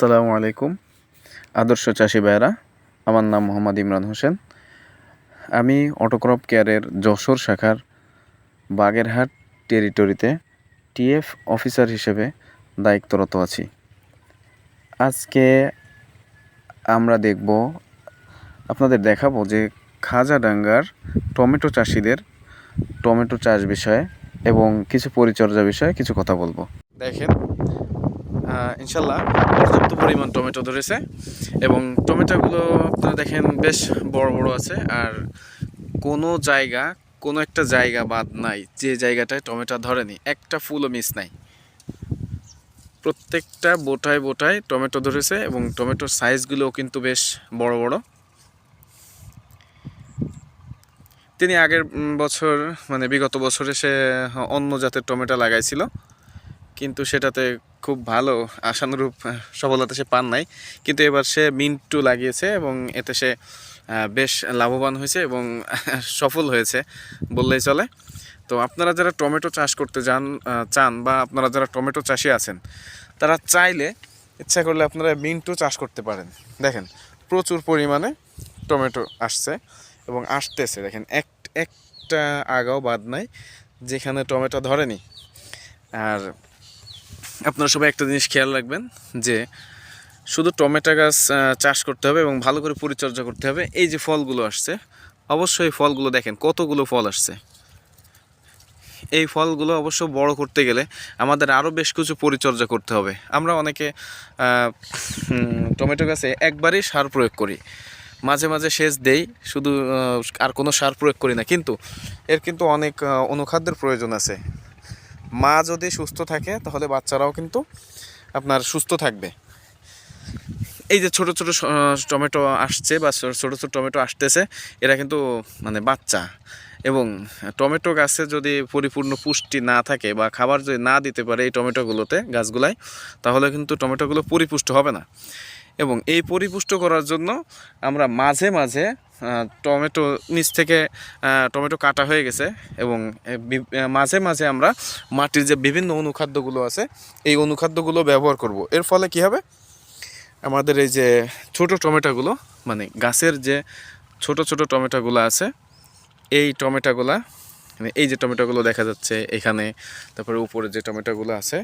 আসসালামু আলাইকুম, আদর্শ চাষি ভাইয়েরা। আমার নাম মোহাম্মদ ইমরান হোসেন। আমি অটোক্রপ কেয়ারের যশোর শাখার বাগেরহাট টেরিটরিতে টিএফ অফিসার হিসেবে দায়িত্বরত আছি। আজকে আমরা দেখব, আপনাদের দেখাবো যে খাজাডাঙ্গার টমেটো চাষিদের টমেটো চাষ বিষয়ে এবং কিছু পরিচর্যা বিষয়ে কিছু কথা বলব। দেখেন ইনশাল্লাহ পর্যাপ্ত পরিমাণ টমেটো ধরেছে এবং টমেটোগুলো আপনারা দেখেন বেশ বড় বড় আছে আর কোনো জায়গা, কোনো একটা জায়গা বাদ নাই যে জায়গাটায় টমেটো ধরেনি। একটা ফুলও মিস নাই। প্রত্যেকটা বোটায় বোটায় টমেটো ধরেছে এবং টমেটোর সাইজগুলোও কিন্তু বেশ বড় বড়। তিনি আগের বছর মানে বিগত বছরে সে অন্য জাতের টমেটো লাগাইছিল। কিন্তু সেটাতে খুব ভালো, আশানুরূপ সফলতা সে পান নাই। কিন্তু এবার সে মিন্টু লাগিয়েছে এবং এতে সে বেশ লাভবান হয়েছে এবং সফল হয়েছে বললেই চলে। তো আপনারা যারা টমেটো চাষ করতে যান চান বা আপনারা যারা টমেটো চাষি আছেন, তারা চাইলে ইচ্ছা করলে আপনারা মিন্টু চাষ করতে পারেন। দেখেন, প্রচুর পরিমাণে টমেটো আসছে এবং আসতেছে। দেখেন, এক, একটা আগাও বাদ নাই যেখানে টমেটো ধরেনি। আর আপনারা সবাই একটা জিনিস খেয়াল রাখবেন যে শুধু টমেটো গাছ চাষ করতে হবে এবং ভালো করে পরিচর্যা করতে হবে। এই যে ফলগুলো আসছে, অবশ্যই ফলগুলো দেখেন, কতগুলো ফল আসছে। এই ফলগুলো অবশ্য বড় করতে গেলে আমাদের আরও বেশ কিছু পরিচর্যা করতে হবে। আমরা অনেকে টমেটো গাছে একবারই সার প্রয়োগ করি। মাঝে মাঝে সেচ দেই, শুধু আর কোনো সার প্রয়োগ করি না। কিন্তু এর কিন্তু অনেক অনুখাদ্যের প্রয়োজন আছে। মা যদি সুস্থ থাকে, তাহলে বাচ্চারাও কিন্তু আপনার সুস্থ থাকবে। এই যে ছোট ছোট টমেটো আসছে বা ছোট ছোট টমেটো আসতেছে, এরা কিন্তু মানে বাচ্চা। এবং টমেটো গাছে যদি পরিপূর্ণ পুষ্টি না থাকে বা খাবার যদি না দিতে পারে এই টমেটোগুলোতে, গাছগুলায়, তাহলে কিন্তু টমেটোগুলো পরিপুষ্ট হবে না। এবং এই পরিপুষ্ট করার জন্য আমরা মাঝে মাঝে টমেটো নিচ থেকে টমেটো কাটা হয়ে গেছে এবং মাঝে মাঝে আমরা মাটির যে বিভিন্ন অনুখাদ্যগুলো আছে, এই অনুখাদ্যগুলো ব্যবহার করব। এর ফলে কি হবে? আমাদের এই যে ছোট টমেটোগুলো মানে গাছের যে ছোট ছোট টমেটোগুলো আছে, এই টমেটোগুলা মানে এই যে টমেটোগুলো দেখা যাচ্ছে এখানে, তারপরে উপরে যে টমেটোগুলো আছে,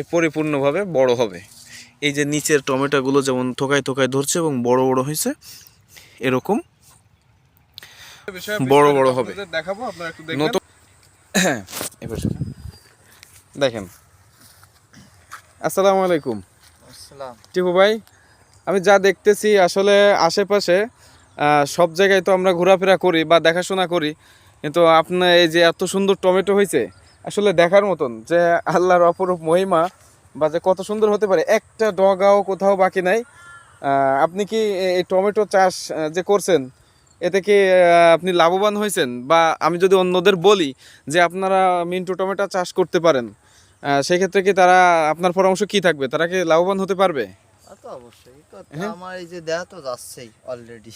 এ পরিপূর্ণভাবে বড় হবে। এই যে নিচের টমেটোগুলো যেমন থোকায় থোকায় ধরছে এবং বড় বড় হয়েছে এরকম বড় বড় হবে। দেখাবো আপনারা একটু দেখবেন নতুন হ্যাঁ এবার দেখেন। আসসালামু আলাইকুম। আসসালাম। টিপু ভাই আমি যা দেখতেছি আসলে আশেপাশে আহ, সব জায়গায় তো আমরা ঘোরাফেরা করি বা দেখাশোনা করি কিন্তু আপনার এই যে এত সুন্দর টমেটো হয়েছে আসলে দেখার মতন যে আল্লাহর অপরূপ মহিমা বা যে কত সুন্দর হতে পারে একটা ডগাও কোথাও বাকি নাই। আপনি কি এই টমেটো চাষ যে করছেন এতে কি আপনি লাভবান হয়েছেন? বা আমি যদি অন্যদের বলি যে আপনারা মিন্টু টমেটো চাষ করতে পারেন সেক্ষেত্রে কি তারা আপনার পরামর্শ কি থাকবে? তারা কি লাভবান হতে পারবে? হ্যাঁ। আমার এই যে দেয়া তো যাচ্ছেই অলরেডি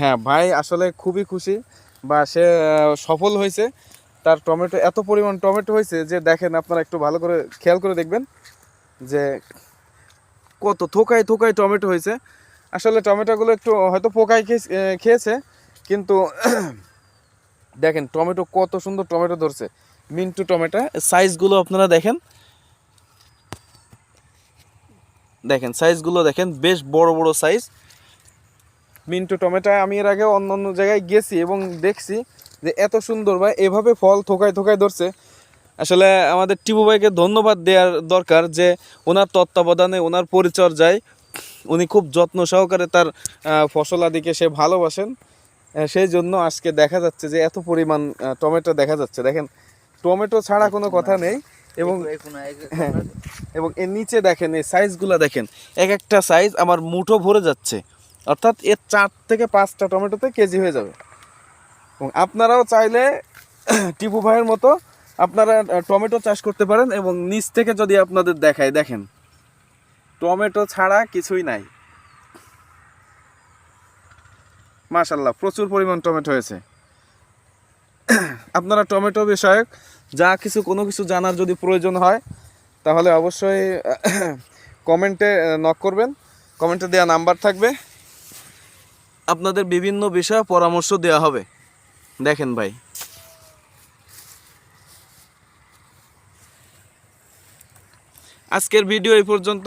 হ্যাঁ ভাই আসলে খুবই খুশি বা সে সফল হয়েছে। তার টমেটো এত পরিমাণ টমেটো হয়েছে যে দেখেন আপনারা একটু ভালো করে খেয়াল করে দেখবেন যে কত? থোকায় থোকায় টমেটো হয়েছে। আসলে টমেটোগুলো একটু হয়তো পোকায় খেয়ে- খেয়েছে, কিন্তু দেখেন টমেটো কত সুন্দর টমেটো ধরছে। মিন্টু টমেটো, সাইজগুলো আপনারা দেখেন। দেখেন, সাইজগুলো দেখেন, বেশ বড় বড় সাইজ। মিন্টু টমেটো, আমি এর আগে অন্য অন্য জায়গায় গেছি এবং দেখছি যে এত সুন্দর বা এভাবে ফল থোকায় থোকায় ধরছে। আসলে আমাদের টিপু ভাইকে ধন্যবাদ দেওয়ার দরকার যে ওনার তত্ত্বাবধানে ওনার পরিচর্যায় উনি খুব যত্ন সহকারে তার ফসল আদিকে সে ভালোবাসেন। সেই জন্য আজকে দেখা যাচ্ছে যে এত পরিমাণ টমেটো দেখা যাচ্ছে। দেখেন টমেটো ছাড়া কোনো কথা নেই এবং এবং হ্যাঁ। এবং এর নিচে দেখেন এই সাইজগুলো দেখেন এক একটা সাইজ আমার মুঠো ভরে যাচ্ছে। অর্থাৎ এর চার থেকে পাঁচটা টমেটোতে কেজি হয়ে যাবে। এবং আপনারাও চাইলে টিপু ভাইয়ের মতো আপনারা টমেটো চাষ করতে পারেন এবং নিচ থেকে যদি আপনাদের দেখায়, দেখেন। টমেটো ছাড়া কিছুই নাই। মাশাল্লাহ প্রচুর পরিমাণ টমেটো হয়েছে। আপনারা টমেটো বিষয়ক যা কিছু, কোনো কিছু জানার যদি প্রয়োজন হয়, তাহলে অবশ্যই কমেন্টে নক করবেন। কমেন্টে দেওয়া নাম্বার থাকবে। আপনাদের বিভিন্ন বিষয়ে পরামর্শ দেওয়া হবে। দেখেন ভাই। আজকের ভিডিও এই পর্যন্ত।